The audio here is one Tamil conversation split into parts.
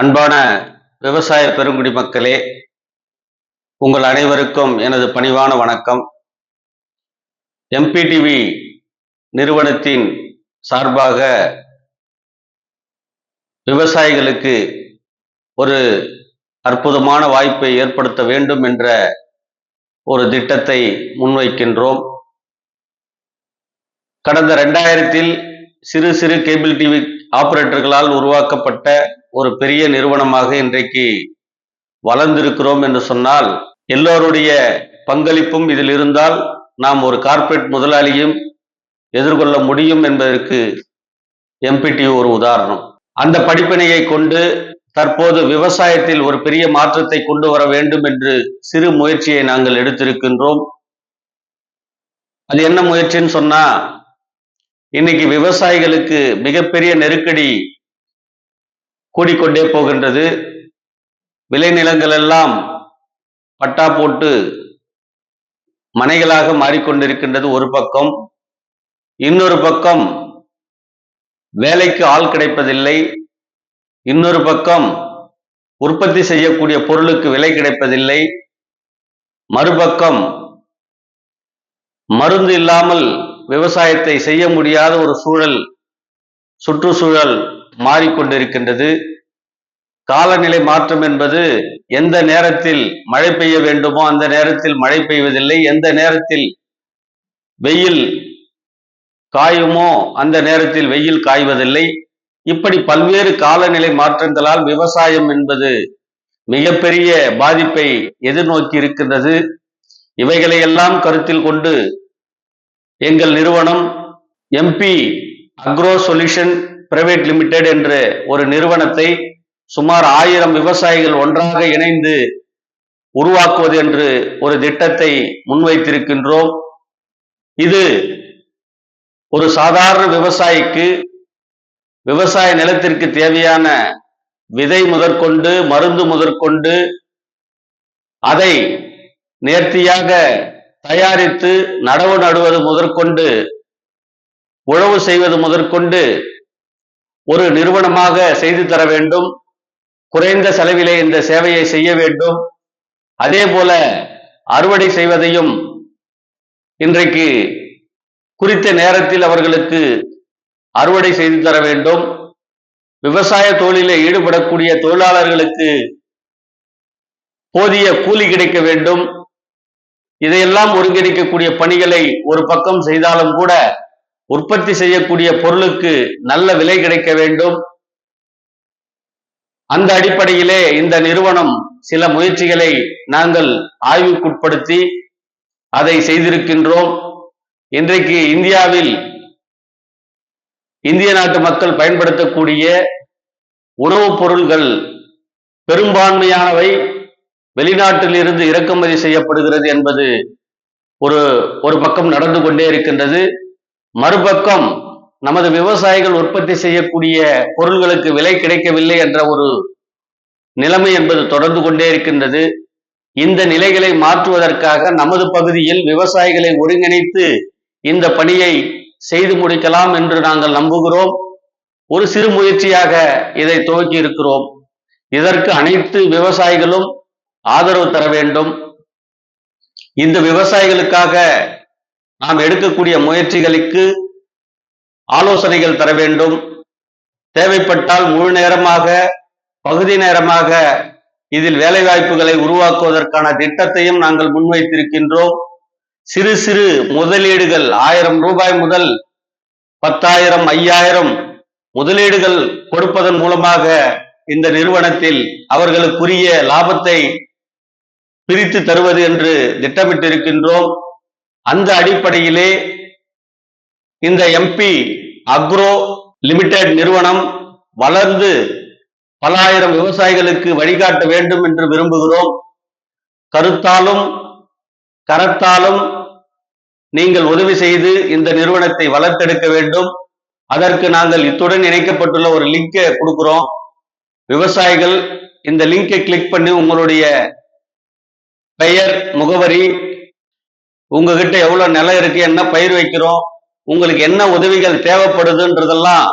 அன்பான விவசாய பெருங்குடி மக்களே உங்கள் அனைவருக்கும் எனது பணிவான வணக்கம். எம்பிடிவி நிறுவனத்தின் சார்பாக விவசாயிகளுக்கு ஒரு அற்புதமான வாய்ப்பை ஏற்படுத்த வேண்டும் என்ற ஒரு திட்டத்தை முன்வைக்கின்றோம். கடந்த ரெண்டாயிரத்தில் சிறு சிறு கேபிள் டிவி ஆபரேட்டர்களால் உருவாக்கப்பட்ட ஒரு பெரிய நிறுவனமாக இன்றைக்கு வளர்ந்திருக்கிறோம் என்று சொன்னால் எல்லோருடைய பங்களிப்பும் இதில் இருந்தால் நாம் ஒரு கார்ப்பரேட் முதலாளியும் எதிர்கொள்ள முடியும் என்பதற்கு எம்பிடி ஒரு உதாரணம். அந்த படிப்பினையை கொண்டு தற்போது விவசாயத்தில் ஒரு பெரிய மாற்றத்தை கொண்டு வர வேண்டும் என்று சிறு முயற்சியை நாங்கள் எடுத்திருக்கின்றோம். அது என்ன முயற்சின்னு சொன்னா இன்னைக்கு விவசாயிகளுக்கு மிகப்பெரிய நெருக்கடி கூடிக்கொண்டே போகின்றது. விளைநிலங்கள் எல்லாம் பட்டா போட்டு மனைகளாக மாறிக்கொண்டிருக்கின்றது ஒரு பக்கம். இன்னொரு பக்கம் வேலைக்கு ஆள் கிடைப்பதில்லை. இன்னொரு பக்கம் உற்பத்தி செய்யக்கூடிய பொருளுக்கு விலை கிடைப்பதில்லை. மறுபக்கம் மருந்து இல்லாமல் விவசாயத்தை செய்ய முடியாத ஒரு சூழல் சுற்றுச்சூழல் மாறிக்கொண்டிருக்கின்றது. காலநிலை மாற்றம் என்பது எந்த நேரத்தில் மழை பெய்ய வேண்டுமோ அந்த நேரத்தில் மழை பெய்வதில்லை. எந்த நேரத்தில் வெயில் காயுமோ அந்த நேரத்தில் வெயில் காய்வதில்லை. இப்படி பல்வேறு காலநிலை மாற்றங்களால் விவசாயம் என்பது மிகப்பெரிய பாதிப்பை எதிர்நோக்கி இருக்கின்றது இவைகளை எல்லாம் கருத்தில் கொண்டு எங்கள் நிறுவனம் எம்பி அக்ரோ சொல்யூஷன் பிரைவேட் லிமிடெட் என்ற ஒரு நிறுவனத்தை சுமார் ஆயிரம் விவசாயிகள் ஒன்றாக இணைந்து உருவாக்குவது என்று ஒரு திட்டத்தை முன்வைத்திருக்கின்றோம். இது ஒரு சாதாரண விவசாயிக்கு விவசாய நிலத்திற்கு தேவையான விதை முதற்கொண்டு மருந்து முதற்கொண்டு அதை நேர்த்தியாக தயாரித்து நடவு நடுவது முதற்கொண்டு உழவு செய்வது முதற்கொண்டு ஒரு நிறுவனமாக செய்து தர வேண்டும். குறைந்த செலவிலே இந்த சேவையை செய்ய வேண்டும். அதே போல அறுவடை செய்வதையும் இன்றைக்கு குறித்த நேரத்தில் அவர்களுக்கு அறுவடை செய்து தர வேண்டும். விவசாய தொழிலில் ஈடுபடக்கூடிய தொழிலாளர்களுக்கு போதிய கூலி கிடைக்க வேண்டும். இதையெல்லாம் ஒருங்கிணைக்கக்கூடிய பணிகளை ஒரு பக்கம் செய்தாலும் கூட உற்பத்தி செய்யக்கூடிய பொருளுக்கு நல்ல விலை கிடைக்க வேண்டும். அந்த அடிப்படையிலே இந்த நிறுவனம் சில முயற்சிகளை நாங்கள் ஆய்வுக்குட்படுத்தி அதை செய்திருக்கின்றோம். இன்றைக்கு இந்தியாவில் இந்திய நாட்டு மக்கள் பயன்படுத்தக்கூடிய உணவுப் பொருள்கள் பெரும்பான்மையானவை. வெளிநாட்டில் இருந்து இறக்குமதி செய்யப்படுகிறது என்பது ஒரு ஒரு பக்கம் நடந்து கொண்டே இருக்கின்றது. மறுபக்கம் நமது விவசாயிகள் உற்பத்தி செய்யக்கூடிய பொருள்களுக்கு விலை கிடைக்கவில்லை என்ற ஒரு நிலைமை என்பது தொடர்ந்து கொண்டே இருக்கின்றது. இந்த நிலைகளை மாற்றுவதற்காக நமது பகுதியில் விவசாயிகளை ஒருங்கிணைத்து இந்த பணியை செய்து முடிக்கலாம் என்று நாங்கள் நம்புகிறோம். ஒரு சிறு முயற்சியாக இதை துவக்கி இருக்கிறோம் இதற்கு அனைத்து விவசாயிகளும் ஆதரவு தர வேண்டும். இந்த விவசாயிகளுக்காக நாம் எடுக்கக்கூடிய முயற்சிகளுக்கு ஆலோசனைகள் தர வேண்டும். தேவைப்பட்டால் முழு நேரமாக பகுதி நேரமாக இதில் வேலை வாய்ப்புகளை உருவாக்குவதற்கான திட்டத்தையும் நாங்கள் முன்வைத்திருக்கின்றோம். சிறு சிறு முதலீடுகள் ஆயிரம் ரூபாய் முதல் பத்தாயிரம் ஐயாயிரம் முதலீடுகள் கொடுப்பதன் மூலமாக இந்த நிறுவனத்தில் அவர்களுக்குரிய லாபத்தை பிரித்து தருவது என்று திட்டமிட்டிருக்கின்றோம். அந்த அடிப்படையிலே இந்த எம்பி அக்ரோ லிமிடெட் நிறுவனம் வளர்ந்து பல ஆயிரம் விவசாயிகளுக்கு வழிகாட்ட வேண்டும் என்று விரும்புகிறோம். கருத்தாலும் கரத்தாலும் நீங்கள் உதவி செய்து இந்த நிறுவனத்தை வளர்த்தெடுக்க வேண்டும். அதற்கு நாங்கள் இத்துடன் இணைக்கப்பட்டுள்ள ஒரு லிங்கை கொடுக்கிறோம். விவசாயிகள் இந்த லிங்கை கிளிக் பண்ணி உங்களுடைய பெயர் முகவரி உங்ககிட்ட எவ்வளவு நிலம் இருக்கு என்ன பயிர் வைக்கிறோம் உங்களுக்கு என்ன உதவிகள் தேவைப்படுதுன்றதெல்லாம்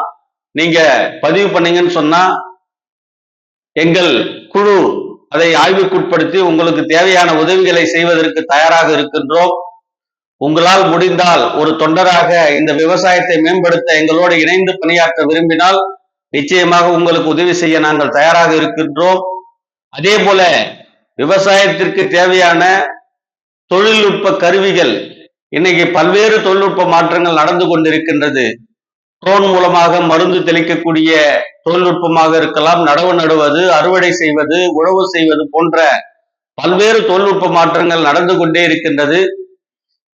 நீங்க பதிவு பண்ணீங்கன்னு சொன்னா எங்கள் குழு அதை ஆய்வுக்குட்படுத்தி உங்களுக்கு தேவையான உதவிகளை செய்வதற்கு தயாராக இருக்கின்றோம். உங்களால் முடிந்தால் ஒரு தொண்டராக இந்த விவசாயத்தை மேம்படுத்த எங்களோடு இணைந்து பணியாற்ற விரும்பினால் நிச்சயமாக உங்களுக்கு உதவி செய்ய நாங்கள் தயாராக இருக்கின்றோம். அதே போல விவசாயத்திற்கு தேவையான தொழில்நுட்ப கருவிகள். இன்னைக்கு பல்வேறு தொழில்நுட்ப மாற்றங்கள் நடந்து கொண்டிருக்கின்றது. ட்ரோன் மூலமாக மருந்து தெளிக்கக்கூடிய தொழில்நுட்பமாக இருக்கலாம். நடவு நடுவது அறுவடை செய்வது உழவு செய்வது போன்ற பல்வேறு தொழில்நுட்ப மாற்றங்கள் நடந்து கொண்டே இருக்கின்றது.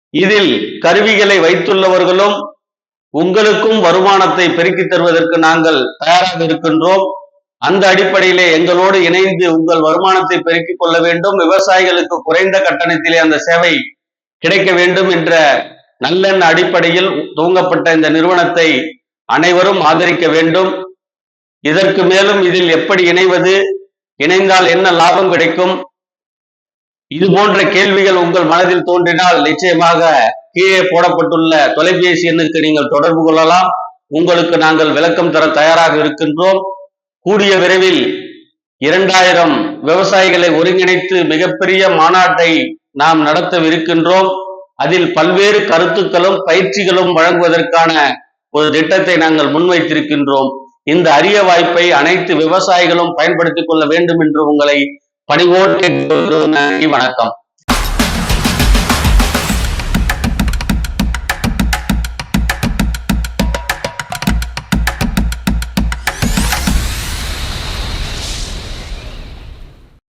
இதில் கருவிகளை வைத்துள்ளவர்களும் உங்களுக்கும் வருமானத்தை பெருக்கித் தருவதற்கு நாங்கள் தயாராக இருக்கின்றோம். அந்த அடிப்படையிலே எங்களோடு இணைந்து உங்கள் வருமானத்தை பெருக்கிக் கொள்ள வேண்டும் விவசாயிகளுக்கு குறைந்த கட்டணத்திலே அந்த சேவை கிடைக்க வேண்டும் என்ற நல்லெண்ண அடிப்படையில் துவங்கப்பட்ட இந்த நிறுவனத்தை அனைவரும் ஆதரிக்க வேண்டும். இதற்கு மேலும் இதில் எப்படி இணைவது இணைந்தால் என்ன லாபம் கிடைக்கும்? இது போன்ற கேள்விகள் உங்கள் மனதில் தோன்றினால் நிச்சயமாக கீழே போடப்பட்டுள்ள தொலைபேசி எண்ணுக்கு நீங்கள் தொடர்பு கொள்ளலாம். உங்களுக்கு நாங்கள் விளக்கம் தர தயாராக இருக்கின்றோம். கூடிய விரைவில் இரண்டாயிரம் விவசாயிகளை ஒருங்கிணைத்து மிகப்பெரிய மாநாட்டை நாம் நடத்தவிருக்கின்றோம். அதில் பல்வேறு கருத்துக்களும் பயிற்சிகளும் வழங்குவதற்கான ஒரு திட்டத்தை நாங்கள் முன்வைத்திருக்கின்றோம். இந்த அரிய வாய்ப்பை அனைத்து விவசாயிகளும் பயன்படுத்திக் கொள்ள வேண்டும் என்று உங்களை பணிவோடு நன்றி வணக்கம்.